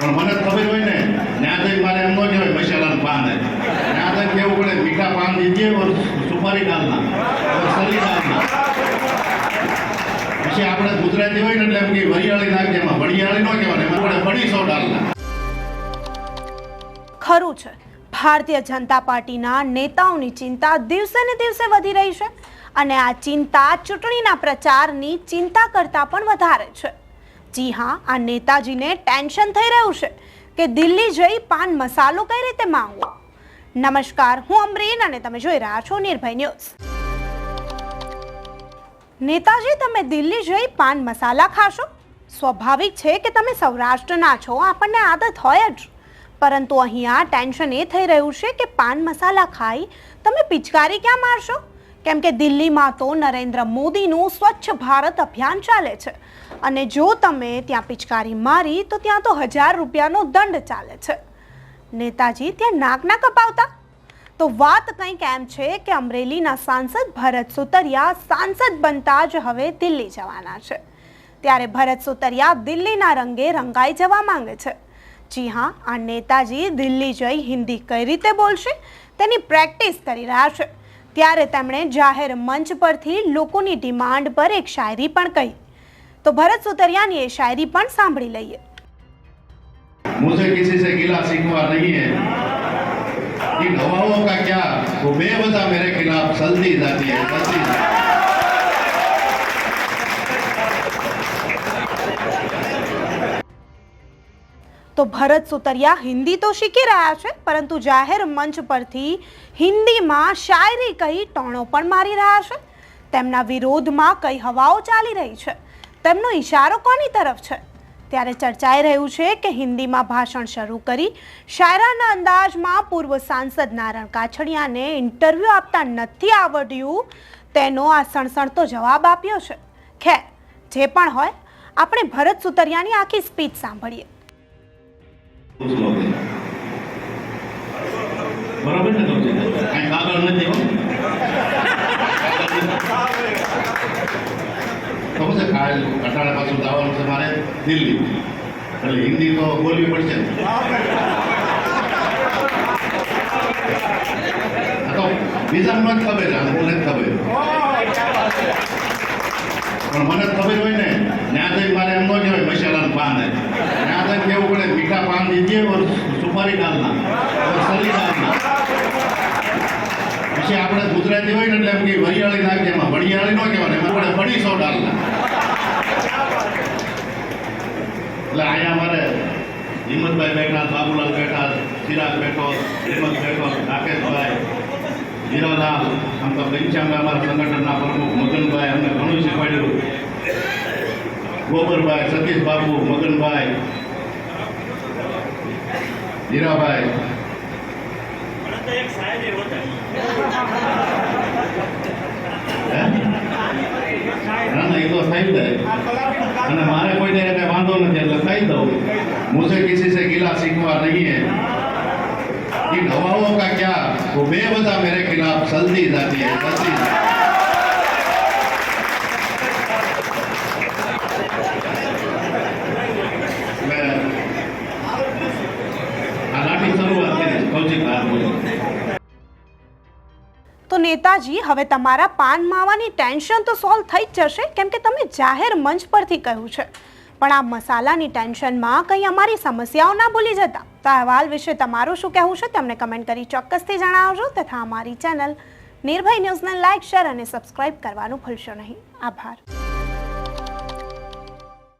પણ મને ખબર હોય ને, ત્યાં મારે એમ ન કહેવાય, મસાલાનું પાન ત્યાં જઈને કેવું પડે, મીઠા પાન દીજીએ સુપારી ડાલના સરી ડાલના પછી આપણે ગુજરાતી હોય ને, એટલે એમ કે વરિયાળી નાખજે એમાં. વરિયાળી ન કહેવાય, એમાં આપણે બડીસો ડાલના ખરું છે. ભારતીય જનતા પાર્ટીના નેતાઓની ચિંતા દિવસે ને દિવસે વધી રહી છે. અને આ ચિંતા ચૂંટણીના પ્રચારની ચિંતા કરતાં પણ વધારે છે. જી હા, આ નેતાજીને ટેન્શન થઈ રહ્યું છે કે દિલ્હી જઈ પાન મસાલો કઈ રીતે માંગવો. નમસ્કાર, હું અમરીન અને તમે જોઈ રહ્યા છો નિર્ભય ન્યૂઝ. નેતાજી, તમે દિલ્હી જઈ પાન મસાલા ખાશો? સ્વાભાવિક છે કે તમે સૌરાષ્ટ્રના છો, આપણને આદત હોય જ. પરંતુ અહીંયા ટેન્શન એ થઈ રહ્યું છે કે પાન મસાલા ખાઈ તમે પિચકારી ક્યાં મારશો? કેમ કે દિલ્હીમાં તો નરેન્દ્ર મોદીનું સ્વચ્છ ભારત અભિયાન ચાલે છે. અને જો તમે ત્યાં પિચકારી મારી, તો ત્યાં તો હજાર રૂપિયાનો દંડ ચાલે છે. નેતાજી, ત્યાં નાક ના કપાવતા? તો વાત કંઈક એમ છે કે અમરેલીના સાંસદ ભરત સુતરિયા સાંસદ બનતા જ હવે દિલ્હી જવાના છે. ત્યારે ભરત સુતરિયા દિલ્હીના રંગે રંગાઈ જવા માંગે છે. જી હા, આ નેતાજી દિલ્હી જઈ હિન્દી કઈ રીતે બોલશે? તેની પ્રેક્ટિસ કરી રહ્યા છે. ત્યારે તેમણે જાહેર મંચ પરથી લોકોની ડિમાન્ડ પર એક શાયરી પણ કહી તો ભરત સુતરિયાની એ શાયરી પણ સાંભળી લઈએ मुझे किसी से गिला सीखवा नहीं है इन हवाओं का क्या वो बेवजह मेरे खिलाफ चलती जाती है चलती जाती है। તો ભરત સુતરિયા હિન્દી તો શીખી રહ્યા છે, પરંતુ જાહેર મંચ પરથી હિન્દીમાં શાયરી કહી ટોણો પણ મારી રહ્યા છે. તેમના વિરોધમાં કઈ હવાઓ ચાલી રહી છે. તેમનો ઇશારો કોની તરફ છે? ત્યારે ચર્ચાઈ રહ્યું છે કે હિન્દીમાં ભાષણ શરૂ કરી શાયરાના અંદાજમાં પૂર્વ સાંસદ નારણ કાછડિયાને ઇન્ટરવ્યૂ આપતા નથી આવડ્યું, તેનો આ સણસણતો જવાબ આપ્યો છે. ખેર, જે પણ હોય, આપણે ભરત સુતરિયાની આખી સ્પીચ સાંભળીએ. બરોબર ને? કાંઈ કાગળ નથી હો. છે, કાલ અટાણે પાછું જવાનું છે મારે દિલ્હી એટલે હિન્દી તો બોલવી પડશે. તો બીજાને જ ખબર આને બોલે ખબર પણ મને ખબર હોય ને, ત્યાં જઈને મારે એમ ન કહેવાય મસાલાનું પાન જઈને કેવું પડે? મીઠા પાન દીજીએ ઓર સુપારી ડાલના સલી ડાલના પછી આપણે ગુજરાતી હોય ને એટલે એમ કે વરિયાળી નાખીએ એમાં વરિયાળી ન કહેવાય, એમાં આપણે બડીસો ડાલના એટલે અહીંયા અમારે હિંમતભાઈ બેઠા, બાબુલાલ બેઠા, ચિરાગ બેઠો, હિંમત બેઠો, રાકેશભાઈ હીરાલાલ આમ તો ઘનશ્યામભાઈ અમારા સંગઠનના પ્રમુખ મગનભાઈ અમને ઘણું શીખવાડ્યું. ગોબરભાઈ સતીશ બાબુ મગનભાઈ હીરાભાઈ એ તો સાહેબ અને મારે કોઈ એને વાંધો નથી એટલે કહી દઉં. મુજે કિસી સે ગિલા સીખવા નહીં હે इन हवाओं का क्या वो बेवजह मेरे खिलाफ चलती जाती है તો નેતાજી, હવે તમારા પાન માવાની ટેન્શન તો સોલ્વ થઈ જ જશે, કેમ કે તમે જાહેર મંચ પરથી કહ્યું છે. પણ આ મસાલાની ટેન્શનમાં કંઈ અમારી સમસ્યાઓ ના ભૂલી જતા. તો અહેવાલ વિશે તમારું શું કહેવું છે તમને કમેન્ટ કરી ચોક્કસથી જણાવજો. તથા અમારી ચેનલ નિર્ભય ન્યૂઝને લાઇક શેર અને સબસ્ક્રાઇબ કરવાનું ભૂલશો નહીં. આભાર.